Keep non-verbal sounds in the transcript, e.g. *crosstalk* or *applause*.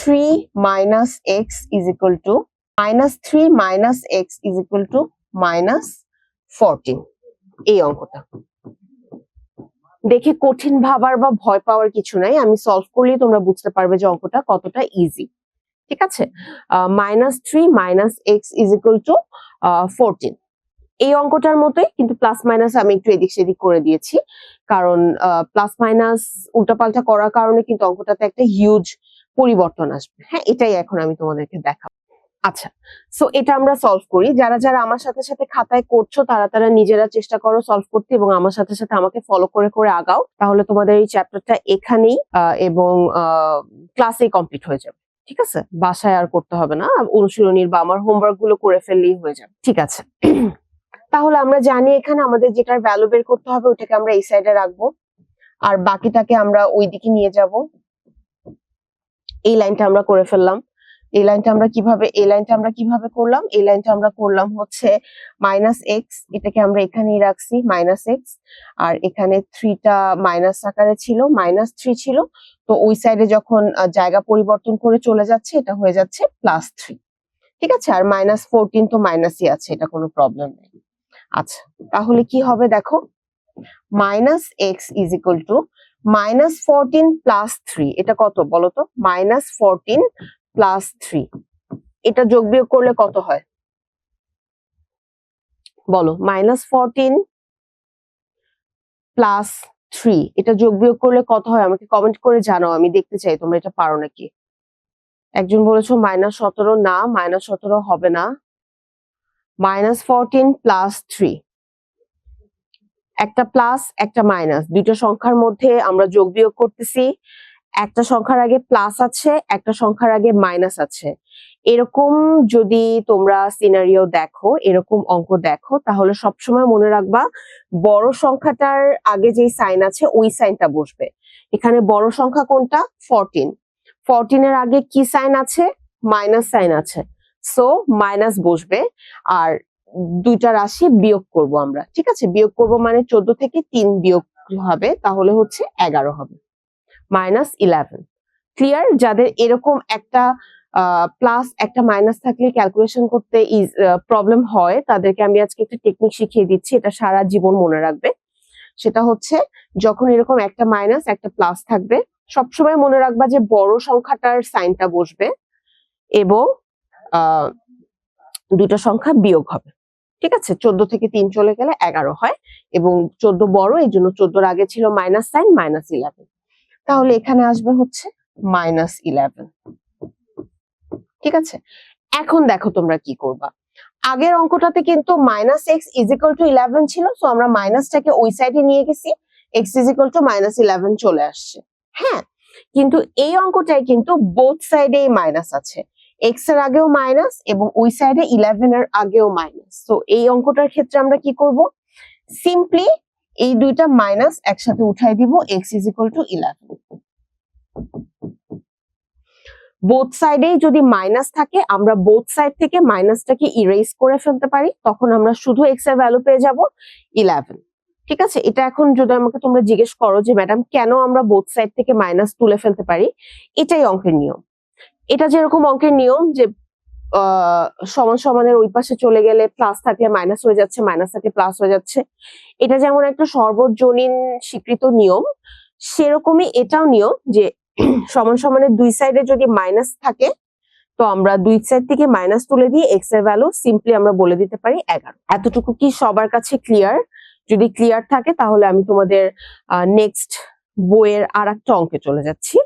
Three minus X is equal to minus three minus X is equal to minus fourteen এই অঙ্কটা। দেখে কঠিন ভাবার বা ভয় পাওয়ার কিছু নাই। আমি সলভ করলেই তোমরা বুঝতে পারবে যে অঙ্কটা কতটা ইজি ঠিক আছে? Minus three minus X is equal to fourteen এই অঙ্কটার মতোই কিন্তু প্লাস মাইনাস আমি একটু এদিক সেদিক করে দিয়েছি। কারণ প্লাস মাইনাস উল্টাপাল্টা করার কারণে কিন্তু অঙ্কটাতে একটা হিউজ পরিবর্তন আসবে। হ্যাঁ এটাই এখন আমি তোমাদেরকে দেখাবো। আচ্ছা সো এটা আমরা সলভ করি। যারা যারা আমার সাথে সাথে খাতায় করছ, তারা তারা নিজেরা চেষ্টা করো সলভ করতে এবং আমার সাথে সাথে আমাকে ফলো করে করে আগাও। তাহলে তোমাদের এই চ্যাপ্টারটা এখানেই এবং ক্লাসেই কমপ্লিট হয়ে যাবে। ঠিক আছে? বাসায় আর করতে হবে না। অনুশীলনীর বা আমার হোমওয়ার্কগুলো করে ফেললেই হয়ে যাবে। ঠিক আছে? তাহলে আমরা জানি এখানে আমাদের যেটার ভ্যালু বের করতে হবে, ওটাকে আমরা এই সাইডে রাখব। আর বাকিটাকে আমরা ওই দিকে নিয়ে যাব। এই লাইনটা আমরা করে ফেললাম। এই লাইনটা আমরা কীভাবে, এই লাইনটা আমরা কীভাবে করলাম? এই লাইনটা আমরা করলাম হচ্ছে মাইনাস এক্স এটাকে আমরা এখানেই রাখছি মাইনাস এক্স আর এখানে থ্রিটা মাইনাস আকারে ছিল মাইনাস থ্রি ছিল, তো ওই সাইডে যখন জায়গা পরিবর্তন করে চলে যাচ্ছে, এটা হয়ে যাচ্ছে প্লাস থ্রি ঠিক আছে? আর মাইনাস ফোরটিন তো মাইনাসই আছে, এটা কোনো প্রবলেম নেই। আচ্ছা তাহলে কি হবে দেখো? Minus x is equal to minus fourteen plus three, এটা কত বলো তো? মাইনাস ফোরটিন প্লাস থ্রি, এটা যোগ বিয়োগ করলে কত হয়? বলো, মাইনাস ফোরটিন প্লাস থ্রি, এটা যোগ বিয়োগ করলে কত হয়? আমাকে কমেন্ট করে জানাও, আমি দেখতে চাই তোমরা এটা পারো নাকি? একজন বলেছ মাইনাস সতেরো, না, মাইনাস সতেরো হবে না। মাইনাস ফোরটিন প্লাস থ্রি একটা প্লাস একটা মাইনাস দুইটা সংখ্যার মধ্যে আমরা যোগ বিয়োগ করতেছি। একটা সংখ্যার আগে প্লাস আছে, একটা সংখ্যার আগে মাইনাস আছে। এরকম যদি তোমরা সিনারিও দেখো, এরকম অঙ্ক দেখো, তাহলে সবসময় মনে রাখবা, বড় সংখ্যাটার আগে যেই সাইন আছে, ওই সাইনটা বসবে। এখানে বড় সংখ্যা কোনটা? ফরটিন ফোরটিনের আগে কি সাইন আছে? মাইনাস সাইন আছে। সো মাইনাস বসবে। আর দুইটা রাশি বিয়োগ করব আমরা, ঠিক আছে? বিয়োগ করব মানে চোদ্দ থেকে তিন বিয়োগ হবে, তাহলে হচ্ছে এগারো হবে মাইনাস ইলেভেন ক্লিয়ার যাদের এরকম একটা প্লাস একটা মাইনাস থাকলে ক্যালকুলেশন করতে প্রবলেম হয়, তাদেরকে আমি আজকে একটা টেকনিক শিখিয়ে দিচ্ছি, এটা সারা জীবন মনে রাখবে। সেটা হচ্ছে, যখন এরকম একটা মাইনাস একটা প্লাস থাকবে, সবসময় মনে রাখবা যে বড় সংখ্যাটার সাইনটা বসবে এবং দুটো সংখ্যা বিয়োগ হবে। ঠিক আছে? চোদ্দ থেকে তিন চলে গেলে এগারো হয় এবং চোদ্দ বড়, এই জন্য চোদ্দোর আগে ছিল মাইনাস সাইন মাইনাস ইলেভেন তাহলে এখানে আসবে হচ্ছে মাইনাস ইলেভেন ঠিক আছে? এখন দেখো তোমরা কি করবা। আগের অঙ্কটাতে কিন্তু minus x is equal to eleven ছিল সো আমরা মাইনাসটাকে ওই সাইডে নিয়ে গেছি x is equal to minus eleven চলে আসছে। হ্যাঁ? কিন্তু এই অঙ্কটায় কিন্তু বোথ সাইডেই মাইনাস আছে। এক্সের আগেও মাইনাস এবং ওই সাইডে ইলেভেন এর আগেও মাইনাস তো এই অঙ্কটার ক্ষেত্রে আমরা কি করব? সিম্পলি এই দুইটা মাইনাস একসাথে উঠাই দিব x is equal to eleven both সাইডেই যদি মাইনাস থাকে, আমরা বোথ সাইড থেকে মাইনাসটাকে ইরেজ করে ফেলতে পারি, তখন আমরা শুধু এক্সের ভ্যালু পেয়ে যাব ইলেভেন ঠিক আছে? এটা এখন যদি আমাকে তোমরা জিজ্ঞেস করো যে ম্যাডাম কেন আমরা বোথ সাইড থেকে মাইনাস তুলে ফেলতে পারি? এটাই অঙ্কের নিয়ম। এটা যেরকম অঙ্কের নিয়ম যে সমান সমানের ওই পাশে চলে গেলে প্লাস থাকলে মাইনাস হয়ে যাচ্ছে মাইনাস থাকলে প্লাস হয়ে যাচ্ছে। এটা যেমন একটা সর্বজনীন স্বীকৃত নিয়ম, সেরকমই এটাও নিয়ম যে, *clears throat* সমান সমানের দুই সাইডে যদি মাইনাস থাকে, তো আমরা দুই সাইড থেকে মাইনাস তুলে দিয়ে এক্সের ভ্যালু সিম্পলি আমরা বলে দিতে পারি এগারো। এতটুকু কি সবার কাছে ক্লিয়ার যদি ক্লিয়ার থাকে তাহলে আমি তোমাদের নেক্সট বইয়ের আর একটা অঙ্কে চলে যাচ্ছি।